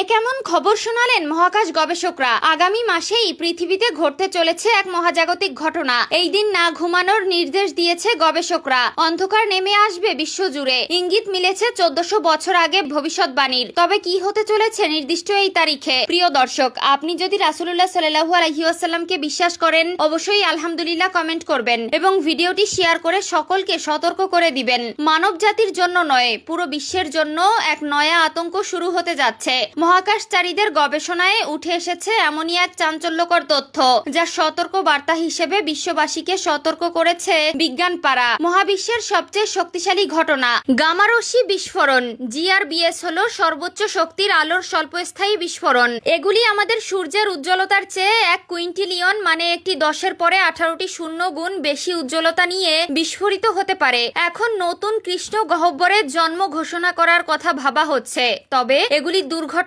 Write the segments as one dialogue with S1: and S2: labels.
S1: এ কেমন খবর শোনালেন মহাকাশ গবেষকরা? আগামী মাসেই পৃথিবীতে ঘটতে চলেছে এক মহাজাগতিক ঘটনা। এই দিন না ঘুমানোর নির্দেশ দিয়েছে গবেষকরা। অন্ধকার নেমে আসবে বিশ্বজুড়ে। ইঙ্গিত মিলেছে চোদ্দশো বছর আগে ভবিষ্যৎবাণীর। তবে কি হতে চলেছে নির্দিষ্ট এই তারিখে? প্রিয় দর্শক, আপনি যদি রাসুল্লাহ সাল্লাহু আলহিউসাল্লামকে বিশ্বাস করেন, অবশ্যই আলহামদুলিল্লাহ কমেন্ট করবেন এবং ভিডিওটি শেয়ার করে সকলকে সতর্ক করে দিবেন। মানব জাতির জন্য নয়, পুরো বিশ্বের জন্য এক নয়া আতঙ্ক শুরু হতে যাচ্ছে। মহাকাশচারীদের গবেষণায় উঠে এসেছে এমনই এক চাঞ্চল্যকর তথ্য, যা সতর্ক বার্তা হিসেবে বিশ্ববাসীকে সতর্ক করেছে বিজ্ঞান পাড়া মহাবিশ্বের সবচেয়ে শক্তিশালী ঘটনা, গামারসি বিস্ফোরণ। জিআরবিএস হল সর্বোচ্চ শক্তির আলোর স্বল্পস্থায়ী বিস্ফোরণ। এগুলি আমাদের সূর্যের উজ্জ্বলতার চেয়ে এক কুইন্টিলিয়ন মানে একটি দশের পরে আঠারোটি শূন্য গুণ বেশি উজ্জ্বলতা নিয়ে বিস্ফোরিত হতে পারে। এখন নতুন কৃষ্ণ গহব্বরের জন্ম ঘোষণা করার কথা ভাবা হচ্ছে। তবে এগুলি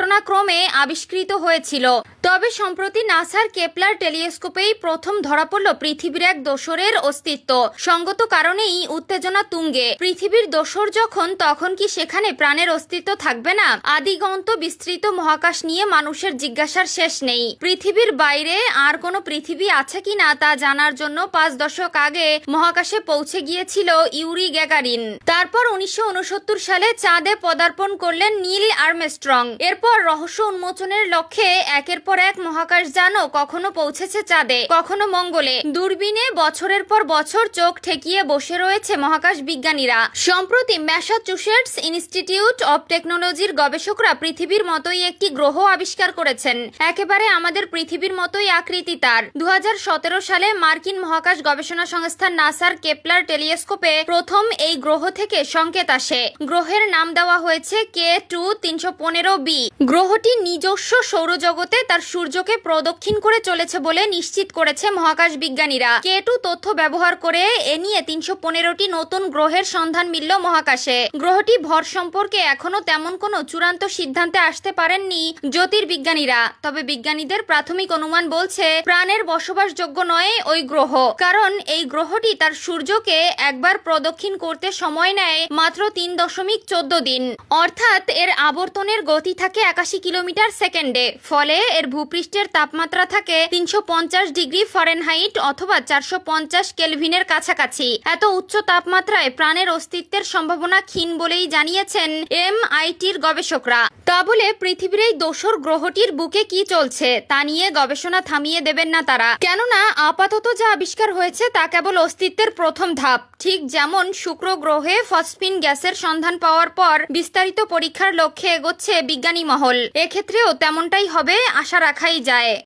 S1: দুর্ঘটনাক্রমে আবিষ্কৃত হয়েছিল। তবে সম্প্রতি নাসার কেপলার টেলিস্কোপেই প্রথম ধরা পড়ল পৃথিবীর এক দোসরের অস্তিত্ব। সঙ্গত কারণেই উত্তেজনা তুঙ্গে। পৃথিবীর দোসর যখন, তখন কি সেখানে প্রাণের অস্তিত্ব থাকবে না? আদিগন্ত বিস্তৃত মহাকাশ নিয়ে মানুষের জিজ্ঞাসার শেষ নেই। পৃথিবীর বাইরে আর কোনো পৃথিবী আছে কিনা তা জানার জন্য পাঁচ দশক আগে মহাকাশে পৌঁছে গিয়েছিল ইউরি গ্যাগারিন। তারপর উনিশশো উনসত্তর সালে চাঁদে পদার্পণ করলেন নীল আর্মস্ট্রং। এরপর রহস্য উন্মোচনের লক্ষ্যে একের পর এক মহাকাশযানও কখনো পৌঁছেছে চাঁদে, কখনো মঙ্গলে। দূরবীনে বছরের পর বছর চোখ ঠেকিয়ে বসে রয়েছে মহাকাশ বিজ্ঞানীরা। সম্প্রতি ম্যাসাচুসেটস ইনস্টিটিউট অব টেকনোলজির গবেষকরা পৃথিবীর মতোই একটি গ্রহ আবিষ্কার করেছেন। একেবারে আমাদের পৃথিবীর মতোই আকৃতি তার। দু হাজার সতেরো সালে মার্কিন মহাকাশ গবেষণা সংস্থা নাসার কেপলার টেলিস্কোপে প্রথম এই গ্রহ থেকে সংকেত আসে। গ্রহের নাম দেওয়া হয়েছে কে টু তিনশো পনেরো বি। গ্রহটি নিজস্ব সৌরজগতে তার সূর্যকে প্রদক্ষিণ করে চলেছে বলে নিশ্চিত করেছে মহাকাশ বিজ্ঞানীরা। কে টু তথ্য ব্যবহার করে এ নিয়ে তিনশো পনেরোটি নতুন গ্রহের সন্ধান মিলল মহাকাশে। গ্রহটি ভর সম্পর্কে এখনও তেমন কোনো চূড়ান্ত সিদ্ধান্তে আসতে পারেননি জ্যোতির্বিজ্ঞানীরা। তবে বিজ্ঞানীদের প্রাথমিক অনুমান বলছে, প্রাণের বসবাসযোগ্য নয় ওই গ্রহ। কারণ এই গ্রহটি তার সূর্যকে একবার প্রদক্ষিণ করতে সময় নেয় মাত্র তিন দশমিক চোদ্দ দিন। অর্থাৎ এর আবর্তনের গতি থাকে একাশি কিলোমিটার সেকেন্ডে। ফলে এর ভূপৃষ্ঠের তাপমাত্রা থাকে তিনশো পঞ্চাশ ডিগ্রি ফরেনহাইট অথবা চারশো পঞ্চাশ কেলভিনের কাছাকাছি। এত উচ্চ তাপমাত্রায় প্রাণের অস্তিত্বের সম্ভাবনা ক্ষীণ বলেই জানিয়েছেন এম আইটির গবেষকরা। তা বলে পৃথিবীর এই দোসর গ্রহটির বুকে কি চলছে তা নিয়ে গবেষণা থামিয়ে দেবেন না তারা। কেননা আপাতত যা আবিষ্কার হয়েছে তা কেবল অস্তিত্বের প্রথম ধাপ। ঠিক যেমন শুক্র গ্রহে ফসফিন গ্যাসের সন্ধান পাওয়ার পর বিস্তারিত পরীক্ষার লক্ষ্যে এগোচ্ছে বিজ্ঞানী মহল। এক্ষেত্রেও তেমনটাই হবে আশা রাখাই যায়।